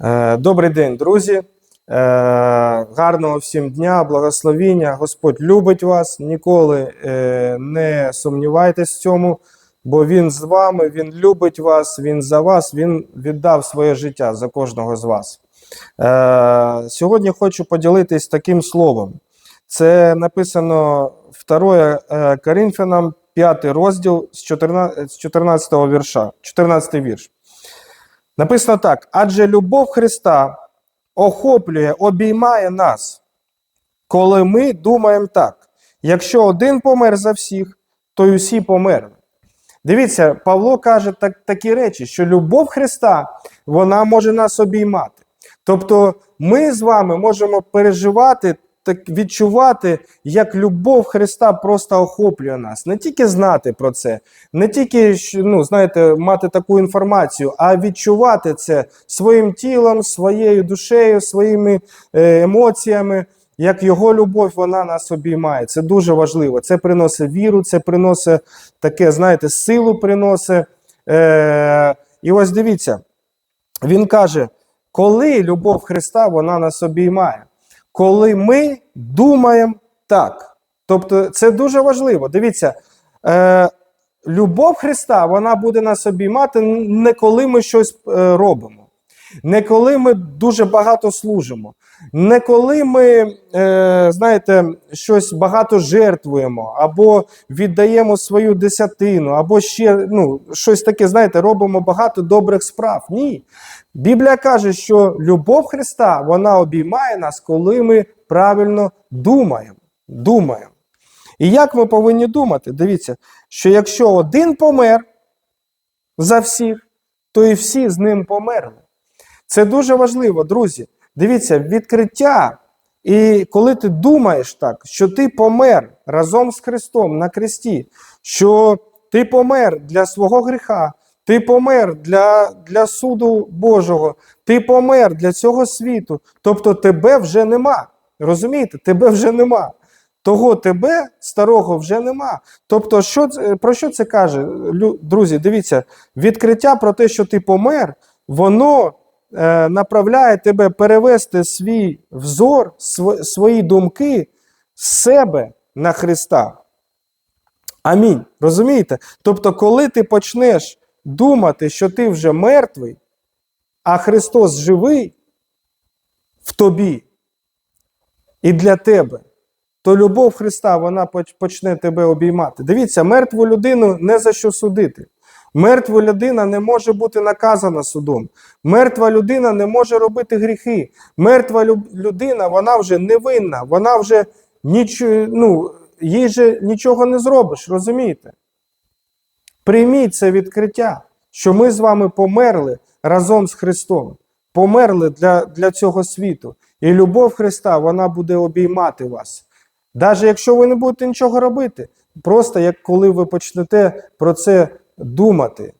Е, Добрий день, друзі. Е, Гарного всім дня, благословіння. Господь любить вас. Ніколи е, не сумнівайтесь в цьому, бо Він з вами, Він любить вас, Він за вас, Він віддав своє життя за кожного з вас. Сьогодні хочу поділитись таким словом. Це написано 2 е, Коринфянам, 5 розділ з 14 вірша, 14 вірш. Написано так: адже любов Христа охоплює, обіймає нас, коли ми думаємо так: якщо один помер за всіх, то й усі померли. Дивіться, Павло каже так, такі речі, що любов Христа вона може нас обіймати. Тобто ми з вами можемо переживати, так відчувати, як любов Христа просто охоплює нас. Не тільки знати про це, не тільки ну, знаєте, мати таку інформацію, а відчувати це своїм тілом, своєю душею, своїми е, емоціями. Як його любов, вона нас обіймає. Це дуже важливо. Це приносить віру, це приносить таке, знаєте, силу приносить. Е, і ось дивіться, він каже, коли любов Христа вона нас обіймає, коли ми думаємо так. Тобто це дуже важливо. Дивіться, е, любов Христа вона буде нас обіймати не коли ми щось е, робимо, не коли ми дуже багато служимо, не коли ми, е, знаєте, щось багато жертвуємо, або віддаємо свою десятину, або ще ну, щось таке, знаєте, робимо багато добрих справ. Ні. Біблія каже, що любов Христа вона обіймає нас, коли ми правильно думаємо. думаємо. І як ми повинні думати? Дивіться, що якщо один помер за всіх, то і всі з ним померли. Це дуже важливо, друзі. Дивіться, відкриття. І коли ти думаєш так, що ти помер разом з Христом на кресті, що ти помер для свого гріха, ти помер для, для суду Божого, ти помер для цього світу, тобто тебе вже нема. Розумієте, тебе вже нема. Того тебе старого вже нема. Тобто, що, про що це каже? Друзі, дивіться, відкриття про те, що ти помер, воно направляє тебе перевести свій взор, свої думки з себе на Христа. Амінь. Розумієте? Тобто, коли ти почнеш думати, що ти вже мертвий, а Христос живий в тобі і для тебе, то любов Христа вона почне тебе обіймати. Дивіться, мертву людину не за що судити. Мертва людина не може бути наказана судом. Мертва людина не може робити гріхи. Мертва людина, вона вже невинна, вона вже нічого, ну, їй же нічого не зробиш, розумієте? Прийміть це відкриття, що ми з вами померли разом з Христом, померли для, для цього світу. І любов Христа вона буде обіймати вас. Навіть якщо ви не будете нічого робити, просто як коли ви почнете про це думати,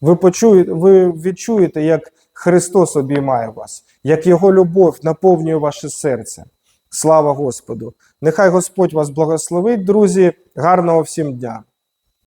ви, почуєте, ви відчуєте, як Христос обіймає вас, як Його любов наповнює ваше серце. Слава Господу! Нехай Господь вас благословить, друзі. Гарного всім дня!